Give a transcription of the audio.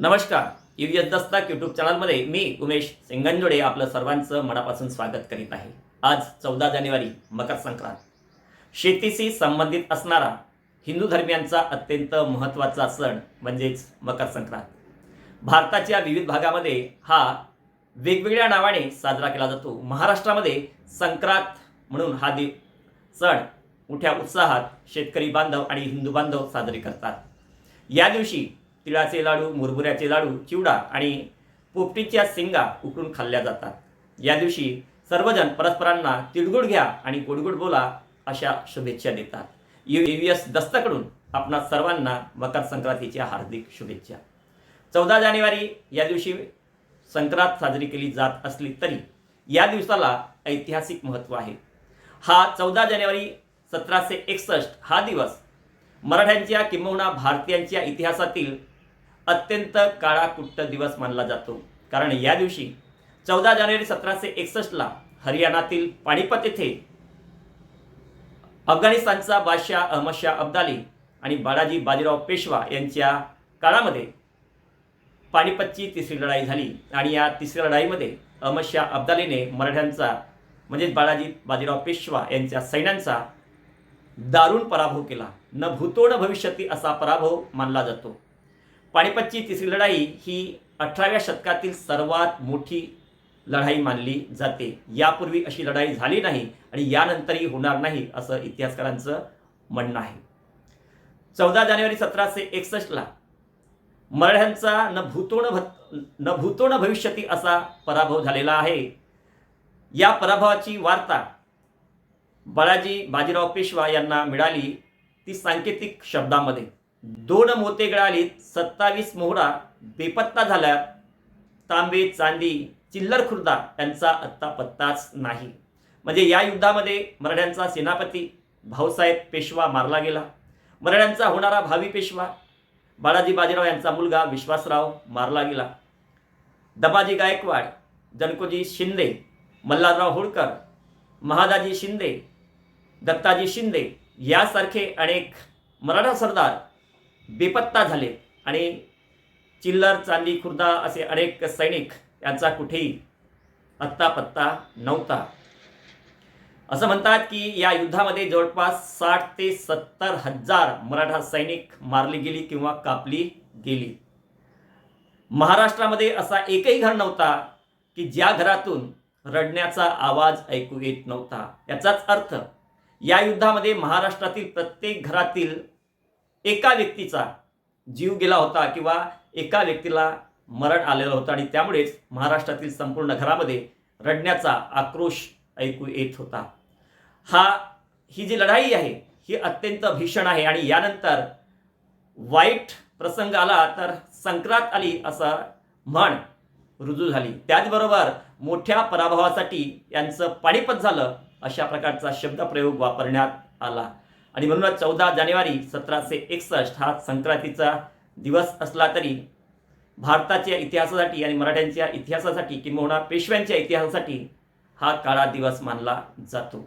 नमस्कार. US Dastak YouTube चॅनलमध्ये मी उमेश सिंगंजोडे आपलं सर्वांचं मनापासून स्वागत करीत आहे. आज चौदा जानेवारी मकर संक्रांत. शेतीशी संबंधित असणारा हिंदू धर्मियांचा अत्यंत महत्त्वाचा सण म्हणजेच मकर संक्रांत. भारताच्या विविध भागामध्ये हा वेगवेगळ्या नावाने साजरा केला जातो. महाराष्ट्रामध्ये संक्रांत म्हणून हा दि सण मोठ्या उत्साहात शेतकरी बांधव आणि हिंदू बांधव साजरे करतात. या दिवशी तिळाचे लाडू मुरमुऱ्याचे लाडू चिवडा आणि पोपटीच्या शेंगा उकडून खाल्ल्या जातात. या दिवशी सर्वजण परस्परांना तिळगुळ घ्या आणि गुडगुड बोला अशा शुभेच्छा देतात. यू व्ही एस दस्तकडून आपणा सर्वांना मकर संक्रांतीच्या हार्दिक शुभेच्छा. चौदा जानेवारी या दिवशी संक्रांत साजरी केली जात असली तरी या दिवसाला ऐतिहासिक महत्त्व आहे. हा चौदा जानेवारी सतराशे एकसष्ट हा दिवस मराठ्यांच्या किंबहुना भारतीयांच्या इतिहासातील अत्यंत काळाकुट्ट दिवस मानला जातो. कारण या दिवशी चौदा जानेवारी सतराशे एकसष्टला हरियाणातील पाणीपत येथे अफगाणिस्तानचा बादशाह अहमदशाह अब्दाली आणि बाळाजी बाजीराव पेशवा यांच्या काळामध्ये पानिपतची तिसरी लढाई झाली. आणि या तिसऱ्या लढाईमध्ये अहमदशाह अब्दालीने मराठ्यांचा म्हणजेच बाळाजी बाजीराव पेशवा यांच्या सैन्यांचा दारुण पराभव केला. न भूतो न भविष्यती असा पराभव मानला जातो. पानिपतची तिसरी लढाई ही अठराव्या शतकातील सर्वात मोठी लढाई मानली जाते. यापूर्वी अशी लढाई झाली नाही आणि यानंतरही होणार नाही असं इतिहासकारांचं म्हणणं आहे. चौदा जानेवारी सतराशे एकसष्टला मराठ्यांचा न भूतोण न न भूतोण भविष्यती असा पराभव झालेला आहे. या पराभवाची वार्ता बाळाजी बाजीराव पेशवा यांना मिळाली ती सांकेतिक शब्दामध्ये. दोन मोते गळालीत सत्तावीस मोहरा बेपत्ता झाल्या तांबे चांदी चिल्लर खुर्दा यांचा आत्ता पत्ताच नाही. म्हणजे या युद्धामध्ये मराठ्यांचा सेनापती भाऊसाहेब पेशवा मारला गेला. मराठ्यांचा होणारा भावी पेशवा बाळाजी बाजीराव यांचा मुलगा विश्वासराव मारला गेला. दबाजी गायकवाड जनकोजी शिंदे मल्हारराव होळकर महादाजी शिंदे दत्ताजी शिंदे यासारखे अनेक मराठा सरदार बेपत्ता झाले. आणि चिल्लर चांदी खुर्दा असे अनेक सैनिक यांचा कुठेही अत्ता पत्ता नव्हता. असं म्हणतात की या युद्धामध्ये जवळपास साठ ते सत्तर हजार मराठा सैनिक मारली गेली किंवा कापली गेली. महाराष्ट्रामध्ये असा एकही घर नव्हता की ज्या घरातून रडण्याचा आवाज ऐकू येत नव्हता. याचाच अर्थ या युद्धामध्ये महाराष्ट्रातील प्रत्येक घरातील एका व्यक्तीचा जीव गेला होता किंवा एका व्यक्तीला मरण आलेलं होतं आणि त्यामुळेच महाराष्ट्रातील संपूर्ण घरामध्ये रडण्याचा आक्रोश ऐकू येत होता. हा ही जी लढाई आहे ही अत्यंत भीषण आहे आणि यानंतर वाईट प्रसंग आला तर संक्रांत आली असं म्हण रुजू झाली. त्याचबरोबर मोठ्या पराभवासाठी यांचं पाणीपत झालं अशा प्रकारचा शब्दप्रयोग वापरण्यात आला. आणि म्हणूनच चौदा जानेवारी सतराशे एकसष्ट हा संक्रांतीचा दिवस असला तरी भारताच्या इतिहासासाठी आणि मराठ्यांच्या इतिहासासाठी किंबहुना पेशव्यांच्या इतिहासासाठी हा काळा दिवस मानला जातो.